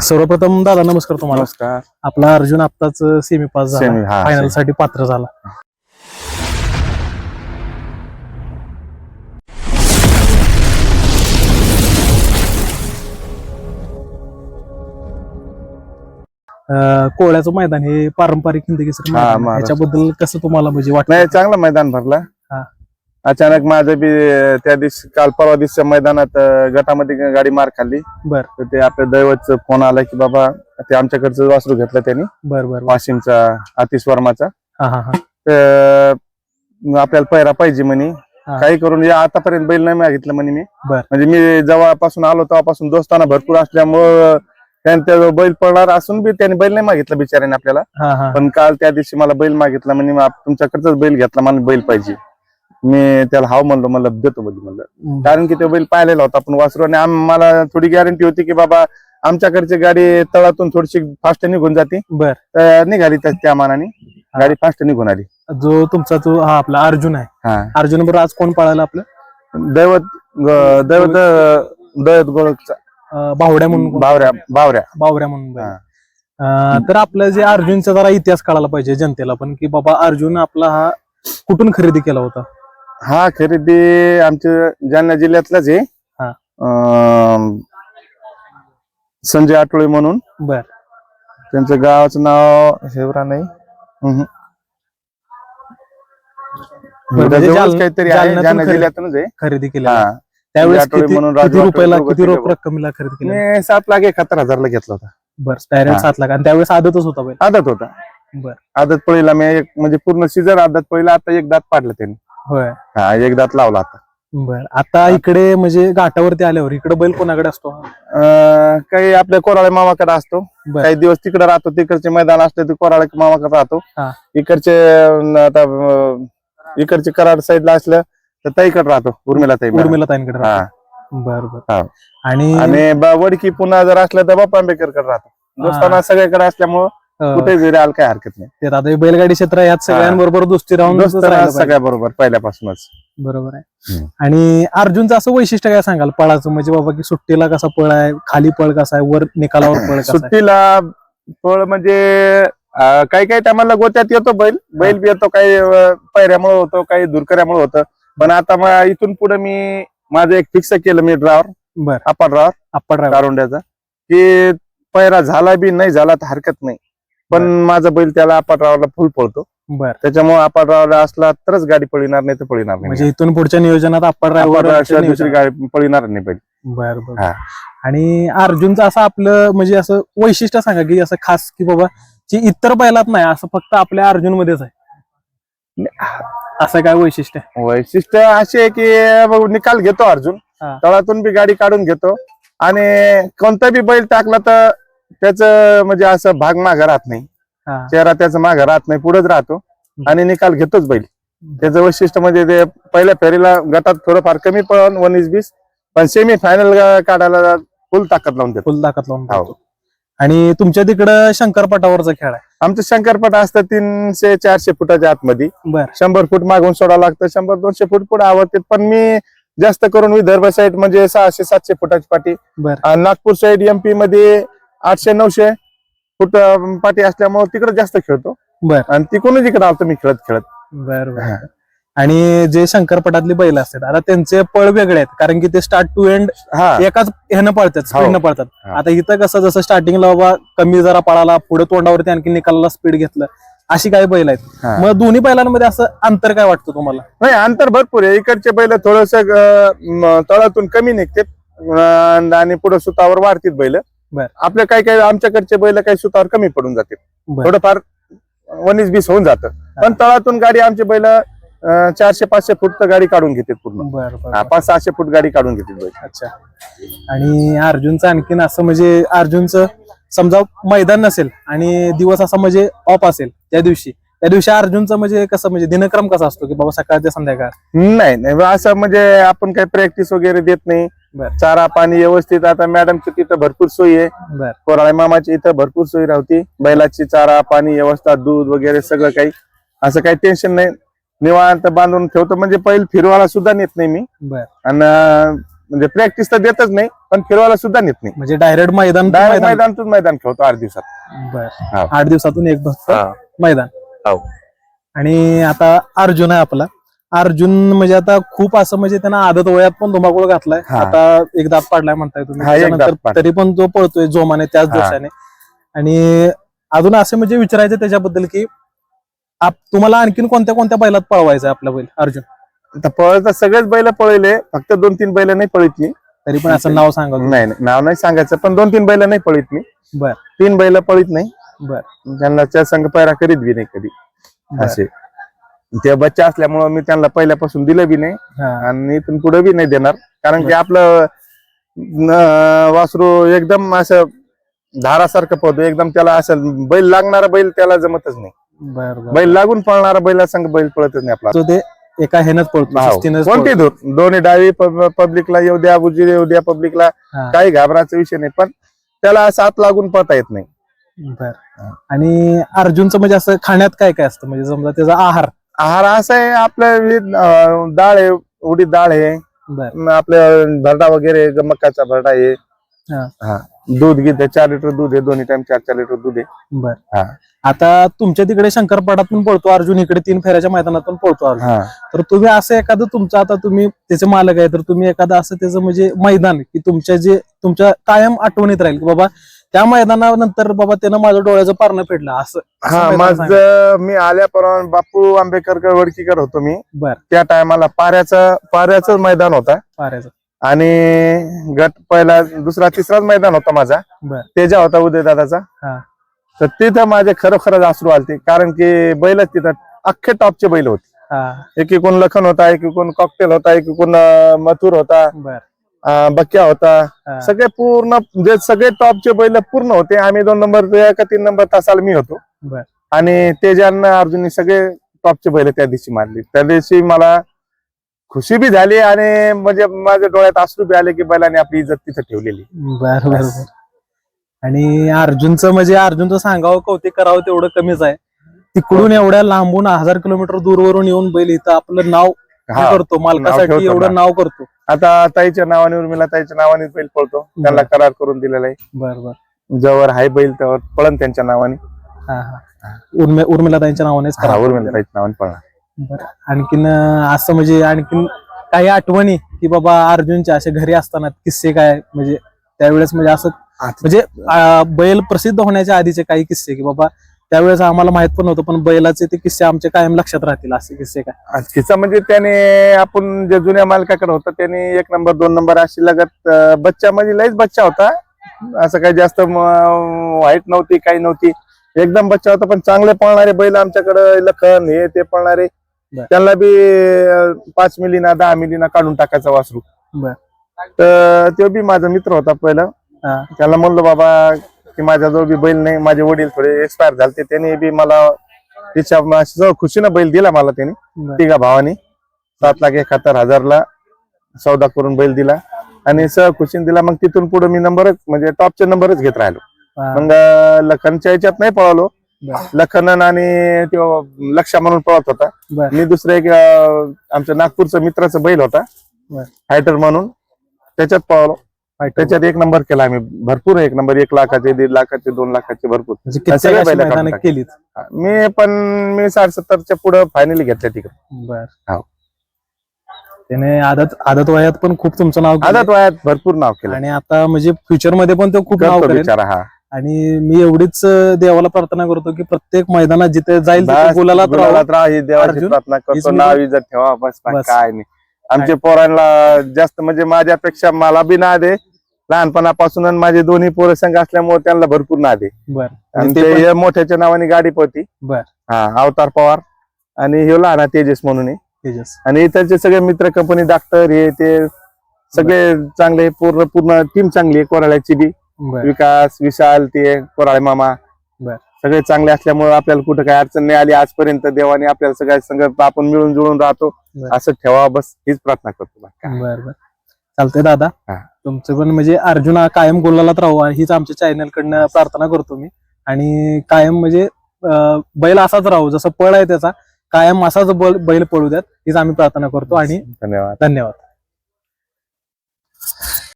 सर्वप्रथम दादा नमस्कार तुम्हाला नमस्कार आपला अर्जुन आत्ताच सेमी पास झाला हा, फायनल. साठी पात्र झाला अं, कोळ्याचं मैदान हे पारंपरिक हिंदी केसरी हा, मैदान आहे. महाराष्ट्र. याच्याबद्दल कसं तुम्हाला म्हणजे नाही वाटतं चांगलं मैदान भरला हा. अचानक माझं बी त्या दिवशी काल परवा दिवशीच्या मैदानात गटामध्ये गाडी मार खाल्ली. बर. तर ते आपल्या दैवतचा फोन आला की बाबा ते आमच्याकडचं वासरू घेतलं त्यांनी. बर बर. वाशिमचा आतिश वर्माचा हा हा हा. तर आपल्याला पैरा पाहिजे म्हणे. हा. काही करून या आतापर्यंत बैल नाही मागितलं म्हणे मी. बर. म्हणजे मी जेव्हापासून आलो तेव्हापासून दोस्ताना भरपूर असल्यामुळं त्यांच्या बैल पळणार असून बी त्यांनी बैल नाही मागितलं बिचाऱ्याने आपल्याला. हा हा. पण काल त्या दिवशी मला बैल मागितला म्हणजे मग तुमच्याकडचाच बैल घेतला मला बैल पाहिजे. मी त्याला हाव म्हणलो मला देतो बैल म्हणलं. कारण की तो बैल पाहिलेला होता आपण वासरू आणि मला थोडी गॅरंटी होती की बाबा आमच्याकडची गाडी तळातून थोडीशी फास्ट निघून जाते. बर. निघाली त्या- त्या मानाने. गाडी फास्ट निघून आली. जो तुमचा तो हा आपला अर्जुन आहे. अर्जुन बरोबर आज कोण पळाला आपलं? दैवत दैवत दैवत गोळचा अं, बावड्या म्हणून कोण? बावऱ्या बावऱ्या. बावऱ्या म्हणून तर आपलं जे अर्जुनचा जरा इतिहास कळायला पाहिजे जनतेला पण की बाबा अर्जुन आपला हा कुठून खरेदी केला होता? हा खरेदी आमच्या जालना जिल्ह्यातलाच आहे. हा. अं, संजय आठवळे म्हणून. बर. त्यांचं गावाचं नाव हेवरा नाही. हम्म. म्हणजे जवळच जालना- काहीतरी आहे जालन्यातून जालना खरे- जिल्ह्यातूनच आहे. खरेदी केली हा. त्यावेळेस आठवडे किती म्हणून किती राजू रुपयाला आठवडे किती रोख दोघं रक्कमीला खरेदी केली? मी सात लाख एकाहत्तर हजारला घेतला होता. बर डायरेक्ट हा. सात लाख. आणि त्यावेळेस आदतच होता बैल. आदत होता. बर. आदत पळीला मी एक म्हणजे पूर्ण सीझन आदत पळीला आता एक दात पाडलं त्यांनी. होय. हा एक दात लावला आता. बर. आता इकडे म्हणजे घाटावरती आल्यावर इकडे बैल कोणाकडे असतो? अं, काही आपल्या कोराळे मामाकडे असतो. बर. काही दिवस तिकडे राहतो तिकडचे मैदान असले तर कोराळे मामाकडे राहतो. हा. इकडचे अं, आता अं, इकडचे कराड साईडला असलं तर ताईकडे राहतो उर्मिला ताई मॅडम. उर्मिला ताईंकडे हा. राहतो. बर बर. हा. आणि आणि ब- वडकी पुन्हा जर असलं तर बाप्पा आंबेडकरकडे राहतो. दोस्ताना सगळ्याकडे असल्यामुळं कुठे जरी आलं काय हरकत नाही. ते आता हे बैलगाडी क्षेत्र यात सगळ्यांबरोबर दोस्ती राहून. सगळ्या बरोबर पहिल्यापासूनच. बरोबर आहे. हम्म. आणि अर्जुनचं असं वैशिष्ट्य काय सांगाल पळाचं? म्हणजे बाबा की सुट्टीला कसा पळ आहे? खाली पळ कसा आहे? वर निकालावर पळ कसा आहे? सुट्टीला फळ म्हणजे अं, काही काही टायमाला गोत्यात येतो बैल. बैल बी येतो काही अं, पैऱ्यामुळे होतो काही दुरकऱ्यामुळे होतं. पण आता मग इथून पुढे मी माझं एक फिक्स केलं मी ड्रावर. बर. अप्पा ड्रावर. आप्पा ड्रायव्हर कारुंड्याचा. की पैरा झाला बी नाही झाला तर हरकत नाही. पण माझा बैल त्याला अप्पा ड्रावरला फुल पळतो. बर. त्याच्यामुळे अप्पा ड्रावरला असला तरच गाडी पळणार नाही तर पळणार नाही. म्हणजे इथून पुढच्या नियोजनात आप्पा अप्पा driver शिवाय ड्रायव्हर दुसरी गाडी पळणार नाही बैल. बर बर. हा. आणि अर्जुनचं असं आपलं म्हणजे असं वैशिष्ट्य सांगा की असं खास की बाबा जी इतर बैलात नाही असं फक्त आपल्या अर्जुन मध्येच आहे. असं काय वैशिष्ट्य? आहे? वैशिष्ट्य असे आहे की बघ, निकाल घेतो अर्जुन. हा. तळातून बी गाडी काढून घेतो. आणि कोणता बी बैल टाकला तर त्याच म्हणजे असं भाग मागं राहत नाही. हा. चेहरा त्याचा मागं राहत नाही पुढेच राहतो. आणि निकाल घेतोच बैल. त्याचं वैशिष्ट्य म्हणजे ते पहिल्या फेरीला गटात थोडंफार कमी पण वन इज बीस पण सेमी फायनल काढायला फुल ताकद लावून देतो. फुल दाखत लावून हो. आणि तुमच्या तिकडं शंकरपटावरचा खेळ आहे. आमचं शंकरपट असतं तीनशे चारशे फुटाच्या आतमध्ये. बर. शंभर फूट मागून सोडावं लागतं शंभर दोनशे फूट पुढे आवडते पण मी जास्त करून विदर्भ साईड म्हणजे सहाशे सातशे फुटाची पाठी बर. आणि नागपूर साईड एमपी मध्ये आठशे नऊशे फूट पाठी असल्यामुळे तिकडे जास्त खेळतो. बर. आणि तिकडूनच इकडे आलतो मी खेळत खेळत. बर आणि जे शंकरपटातली बैल असतात आता त्यांचे पळ वेगळे आहेत कारण की ते स्टार्ट टू एंड हा. एकाच ह्यानं पळतात स्पीडनं पळतात. हा. आता इथं कसं जसं स्टार्टिंगला बाबा कमी जरा पळाला पुढे तोंडावरती आणखी निकालाला स्पीड घेतलं अशी काही बैल आहेत. हा. मग दोन्ही बैलांमध्ये असं अंतर काय वाटतं तुम्हाला? नाही अंतर भरपूर आहे. इकडचे बैल थोडस तळातून कमी निघते आणि पुढे सुतावर वाढतील बैल. बर. आपल्या काही काही आमच्याकडचे बैल काही सुतावर कमी पडून जाते बर. थोडंफार वनीस बीस होऊन जातं. पण तळातून गाडी आमची बैल चारशे पाचशे फूट तर गाडी काढून घेते पूर्ण. पाच सहाशे फूट गाडी काढून घेते बैल. अच्छा. आणि अर्जुनचं आणखीन असं म्हणजे अर्जुनचं समजा मैदान नसेल आणि दिवस असा म्हणजे ऑफ असेल त्या दिवशी. त्या दिवशी अर्जुनचं म्हणजे कसं म्हणजे दिनक्रम कसा असतो की बाबा सकाळ ते संध्याकाळ? नाही नाही असं म्हणजे आपण काही प्रॅक्टिस वगैरे देत नाही. बर. चारा पाणी व्यवस्थित आता मॅडमची तिथं भरपूर सोयी आहे. बर. कोराळे मामाची इथं भरपूर सोयी राहती. बैलाची चारा पाणी व्यवस्था दूध वगैरे सगळं काही. असं काही टेन्शन नाही. निवांत बांधून ठेवतो. म्हणजे पहिले फिरवायला सुद्धा नेत नाही मी. बर. आणि अं, म्हणजे प्रॅक्टिस तर देतच नाही पण फिरवायला सुद्धा नेत नाही. म्हणजे डायरेक्ट मैदान डायरेक्ट मैदान मैदानातून मैदान खेळतो आठ दिवसात. बर. हा. आठ दिवसातून एक. मैदान. हो. आणि आता अर्जुन आहे आपला अर्जुन म्हणजे आता खूप असं म्हणजे त्यांना आदत वयात पण धुमाकूळ घातलाय हा. आता एक दात पाडलाय म्हणताय तुम्ही हा, एक दात त्याच्यानंतर पाडला. तरी पण तो पळतोय जोमाने त्याच हा. दिवसाने आणि अजून असं म्हणजे विचारायचं त्याच्याबद्दल की आप तुम्हाला आणखीन कोणत्या कोणत्या बैलात पळवायचं आपला बैल अर्जुन आता पळत सगळेच बैल पळले फक्त दोन तीन बैल नाही पळत मी तरी पण असं नाव सांगा तुम्ही. नाही नाही, नाव नाही सांगायचं पण दोन तीन बैल नाही पळत मी बर तीन बैल पळत नाही बर. त्यांना त्या संघ पैरा करीत बी नाही कधी. असे. ते बच्चा असल्यामुळं मी त्यांना पहिल्यापासून दिलं बी नाही. आणि इथून पुढे बी नाही देणार. कारण की आपलं वासरू एकदम असं धारासारखं पळतो. एकदम त्याला असं बैल लागणारा बैल त्याला जमतच नाही. बैल लागून पळणारा बैला संघ बैल पळतच नाही आपला. तो ते एका हेनच पळतो कोणती. दूर दोन्ही डावी पब्लिकला येऊ द्या उजवी येऊ द्या पब्लिकला. काही घाबराचा विषय नाही. पण त्याला साथ लागून पळता येत नाही. बर. आणि अर्जुनचं म्हणजे असं खाण्यात काय काय असतं? म्हणजे समजा त्याचा आहार. आहार असा आहे आपलं विविध, अं, डाळ आहे उडीद डाळ आहे. बर. म आपलं भरडा वगैरे ग- मकाचा भरडा आहे. हा. हा. दूध घेते चार लिटर दूध आहे दोन्ही टाइम चार चार लिटर दूध आहे. बर. हा. आता तुमच्या तिकडे शंकरपाडात पण पळतो अर्जुन इकडे तीन फेऱ्याच्या मैदानात पण पळतो अर्जुन. हा. तर तुम्ही असं एखादं तुमचं आता तुम्ही त्याचे मालक आहे तर तुम्ही एखादं असं त्याचं म्हणजे मैदान की तुमच्या जे तुमच्या कायम आठवणीत राहील की बाबा त्या मैदानानंतर बाबा त्यानं माझं डोळ्याचं पारणं फेडलं असं असं हा मैदान. माझं मी आल्यापर्यंत बापू आंबेडकर वडकीकर होतो मी. बर. त्या टायमाला पाऱ्याचं पाऱ्याचं मैदान होता. पाऱ्याचं. आणि गट पहिला दुसरा तिसराच मैदान होता माझा. बर. तेजा होता उदय दादाचा. हा. तर तिथं माझे खरोखरच अश्रू आलते कारण की बैलच तिथं अख्खे टॉपचे बैल होते. हा. एक कोण लखन होता एक कोण कॉकटेल होता एक कोण अं, मथुर होता. बर. बक्या होता. सगळे पूर्ण जे सगळे टॉपचे बैल पूर्ण होते. आम्ही दोन नंबर का तीन नंबर तासाला मी होतो. आणि तेजान अर्जुनने सगळे टॉपचे बैल त्या दिवशी मारले. त्या दिवशी मला खुशी बी झाली आणि म्हणजे माझ्या डोळ्यात अश्रू बी आले की बैलाने आपली इज्जत तिथं ठेवलेली. बर बर बर. आणि अर्जुनचं म्हणजे अर्जुनचं सांगावं कौतिक करावं तेवढं कमीच आहे. तिकडून एवढ्या लांबून हजार किलोमीटर दूरवरून येऊन बैल इथं आपलं नाव. करतो मालकासाठी एवढं. नाव करतो. आता ताईच्या नावाने उर्मिला ताईच्या नावाने बैल पळतो. त्यांना करार करून दिलेला आहे. बर बर. जवळ हाय बैल त्यावर पळन त्यांच्या नावाने. हा हा. उर्मि उर्मिला त्यांच्या नावानेच हा उर्मिला ताईच्या नावाने पळणार. बरं. आणखीन अं, असं म्हणजे आणखीन काही आठवणी की बाबा अर्जुनच्या असे घरी असताना किस्से काय? म्हणजे त्यावेळेस म्हणजे असं म्हणजे अं, बैल प्रसिद्ध होण्याच्या आधीचे काही किस्से की बाबा त्यावेळेस आम्हाला माहीत पण नव्हतं पण बैलाचे ते किस्से आमच्या कायम लक्षात राहतील असे किस्से काय? तिचा म्हणजे त्याने आपण जे जुन्या मालकाकडे होता त्याने एक नंबर दोन नंबर अशी लगत अं, बच्चा म्हणजे लयच बच्चा होता. असं काही जास्त वाईट नव्हती काही नव्हती. एकदम बच्चा होता पण चांगले पळणारे बैल आमच्याकडे लखन हे ते पळणारे बर. त्यांना बी अं, पाच मिलीना दहा मिलीना काढून टाकायचा वासरू. बर. तर तो बी माझा मित्र होता पहिला. हा. त्याला म्हणलो बाबा की माझ्याजवळ बी बैल नाही माझे वडील थोडे एक्सपायर झाले त्याने बी मला तिच्या माझ्याजवळ खुशीनं बैल दिला मला त्याने. तिघा भावानी. सात लाख एकाहत्तर हजारला सौदा करून बैल दिला आणि सह खुशीन दिला. मग तिथून पुढे मी नंबरच म्हणजे टॉपचे नंबरच घेत राहिलो. मग लखनच्या याच्यात नाही पळालो. बर. लखनन आणि तो लक्षा म्हणून पळत होता. मी दुसरं एक आमच्या नागपूरचं मित्राचा बैल होता. फायटर म्हणून. त्याच्यात पळालो. त्याच्यात एक नंबर केला आम्ही. भरपूर एक नंबर एक लाखाचे दीड लाखाचे दोन लाखाचे भरपूर. म्हणजे बैलं. केलीत मी पण मी साडे सत्तरच्या पुढे फायनली घेतल्या तिकडे. बर. हो. त्याने आदत आदत वयात पण खूप तुमचं नाव. आदत वयात भरपूर नाव केलं. आणि आता म्हणजे फ्युचरमध्ये पण तो खूप नाव बिचारा हा. आणि मी एवढीच देवाला प्रार्थना करतो की प्रत्येक मैदानात जिथे जाईल अर्जुन, प्रार्थना करतो. नाव इज्जत ठेवा. बस. काय नाही. आमच्या पोरांना जास्त म्हणजे माझ्यापेक्षा मला बी ना दे लहानपणापासून आणि माझे दोन्ही पोरं संघ असल्यामुळे त्यांना भरपूर ना दे बर. आणि ते मोठ्याच्या नावाने गाडी पळती. बर. हा अवतार पवार आणि हे लहान तेजस म्हणून आहे. तेजस. आणि इथरचे सगळे मित्र कंपनी डॉक्टर हे ते सगळे चांगले पूर्ण पूर्ण टीम चांगली आहे कोराळ्याची बी. विकास विशाल ते कोराळे मामा. सगळे चांगले असल्यामुळे आपल्याला कुठं काही अडचण नाही आली आजपर्यंत. देवाने आपल्याला सगळ्या संघ आपण मिळून जुळून राहतो. असं ठेवा बस हीच प्रार्थना करतो. बर बर चालतंय दादा. हा. तुमचं पण म्हणजे अर्जुन हा कायम गुलालात राहू आणि हीच आमच्या चॅनल कडनं प्रार्थना करतो मी. आणि कायम म्हणजे अं, बैल असाच राहू जसं पळ आहे त्याचा कायम असाच बल- बैल पळू द्यात हीच आम्ही प्रार्थना करतो. आणि धन्यवाद. धन्यवाद.